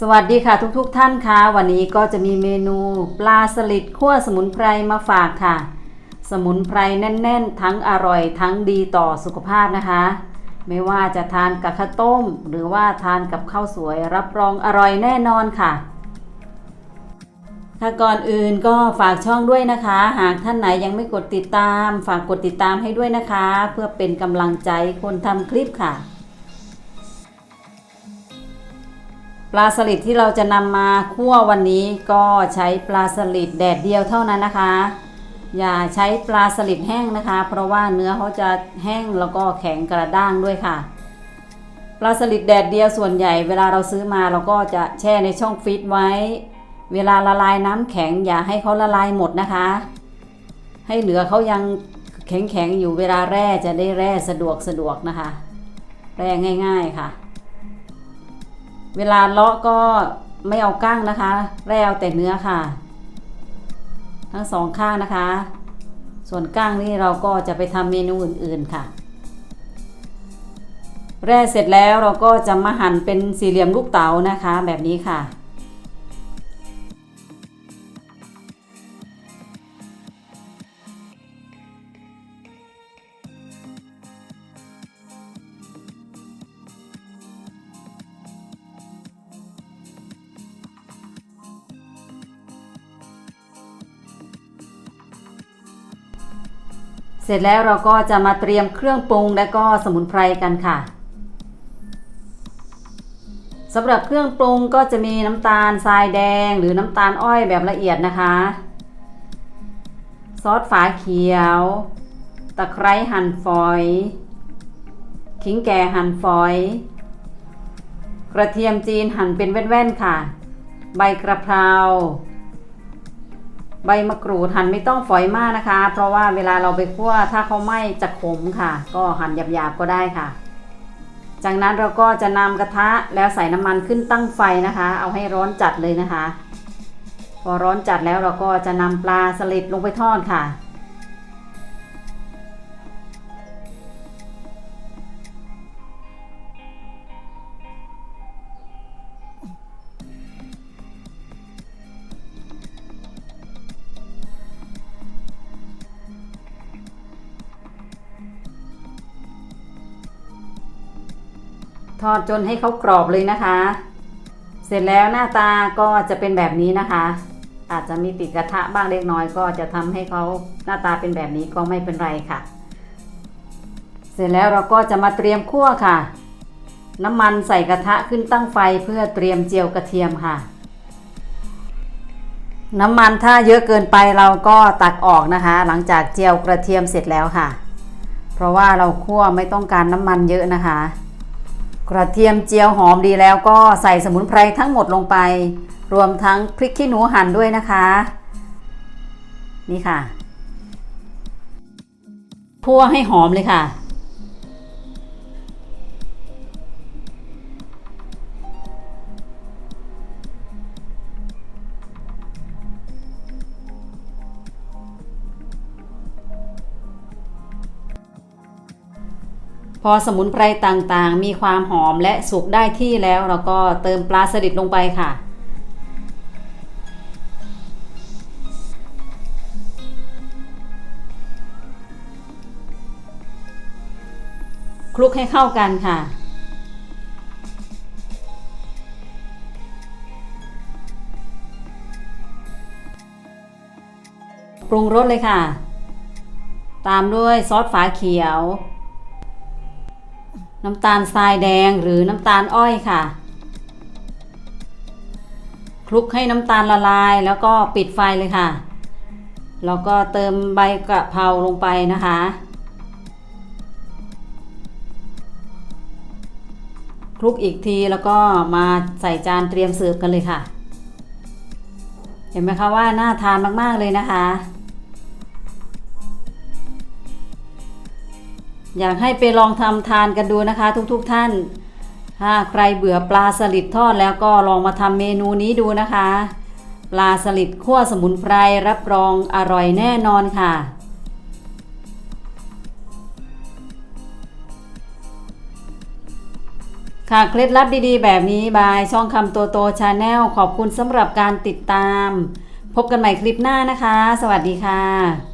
สวัสดีค่ะทุกๆทท่านค่ะวันนี้ก็จะมีเมนูปลาสลิดคั่วสมุนไพรมาฝากค่ะ สมุนไพรแน่น ๆ ทั้งอร่อยทั้งดีต่อสุขภาพนะคะ ไม่ว่าจะทานกับข้าวต้ม หรือว่าทานกับข้าวสวยรับรองอร่อยแน่นอนค่ะค่ะก่อนอื่นก็ฝากช่องด้วยนะคะ หากท่านไหนยังไม่กดติดตาม ฝากกดติดตามให้ด้วยนะคะ เพื่อเป็นกำลังใจคนทำคลิปค่ะ ปลาสลิดที่เราจะนำมาคั่ววันนี้ก็ใช้ปลาสลิดแดดเดียวเท่านั้นนะคะ อย่าใช้ปลาสลิดแห้งนะคะ เพราะว่าเนื้อเขาจะแห้งแล้วก็แข็งกระด้างด้วยค่ะ ปลาสลิดแดดเดียวส่วนใหญ่ เวลาเราซื้อมาเราก็จะแช่ในช่องฟรีซไว้ เวลาละลายน้ำแข็งอย่าให้เขาละลายหมดนะคะ ให้เหลือเขายังแข็งๆอยู่เวลาแร่จะได้แร่สะดวกสะดวกนะคะ แร่ง่าย ๆค่ะ เวลาเลาะก็ไม่เอาก้างนะคะแร่เอาแต่เนื้อค่ะ ทั้งสองข้างนะคะ ส่วนก้างนี่เราก็จะไปทำเมนูอื่นๆค่ะ แร่เสร็จแล้วเราก็จะมาหั่นเป็นสี่เหลี่ยมลูกเต๋านะคะแบบนี้ค่ะ เสร็จแล้วเราก็จะมาเตรียมเครื่องปรุงและก็สมุนไพรกันค่ะสำหรับเครื่องปรุงก็จะมีน้ำตาลทรายแดงหรือน้ำตาลอ้อยแบบละเอียดนะคะ ซอสฝาเขียว ตะไคร้หั่นฝอย ขิงแก่หั่นฝอย กระเทียมจีนหั่นเป็นแว่นๆค่ะ ใบกระเพรา ใบมะกรูดหั่นไม่ต้องฝอยมากนะคะ เพราะว่าเวลาเราไปคั่วถ้าเขาไหม้จะขมค่ะ ก็หั่นหยาบๆก็ได้ค่ะ จากนั้นเราก็จะนำกระทะแล้วใส่น้ำมันขึ้นตั้งไฟนะคะ เอาให้ร้อนจัดเลยนะคะ พอร้อนจัดแล้วเราก็จะนำปลาสลิดลงไปทอดค่ะ ทอดจนให้เขากรอบเลยนะคะ เสร็จแล้วหน้าตาก็จะเป็นแบบนี้นะคะ อาจจะมีติดกระทะบ้างเล็กน้อย ก็จะทำให้เขาหน้าตาเป็นแบบนี้ก็ไม่เป็นไรค่ะ เสร็จแล้วเราก็จะมาเตรียมคั่วค่ะ น้ำมันใส่กระทะขึ้นตั้งไฟเพื่อเตรียมเจียวกระเทียมค่ะน้ำมันถ้าเยอะเกินไปเราก็ตักออกนะคะ หลังจากเจียวกระเทียมเสร็จแล้วค่ะ เพราะว่าเราคั่วไม่ต้องการน้ำมันเยอะนะคะ กระเทียมเจียวหอมดีแล้วก็ใส่สมุนไพรทั้งหมดลงไป รวมทั้งพริกขี้หนูหั่นด้วยนะคะ นี่ค่ะ คั่วให้หอมเลยค่ะ พอสมุนไพรต่างๆ มีความหอมและสุกได้ที่แล้ว เราก็เติมปลาสลิดลงไปค่ะ คลุกให้เข้ากันค่ะปรุงรสเลยค่ะ ตามด้วยซอสฝาเขียว น้ำตาลทรายแดงหรือน้ำตาลอ้อยค่ะ คลุกให้น้ำตาลละลายแล้วก็ปิดไฟเลยค่ะ แล้วก็เติมใบกะเพราลงไปนะคะ คลุกอีกทีแล้วก็มาใส่จานเตรียมเสิร์ฟกันเลยค่ะ เห็นไหมคะว่าน่าทานมากๆเลยนะคะ อยากให้ไปลองทำทานกันดูนะคะ ทุกๆทท่าน ถ้าใครเบื่อปลาสลิดทอดแล้วก็ลองมาทำเมนูนี้ดูนะคะ ปลาสลิดคั่วสมุนไพรรับรองอร่อยแน่นอนค่ะค่ะเคล็ดลับดีๆ แบบนี้บายช่องคำโตโตชาแนลขอบคุณสำหรับการติดตาม พบกันใหม่คลิปหน้านะคะ สวัสดีค่ะ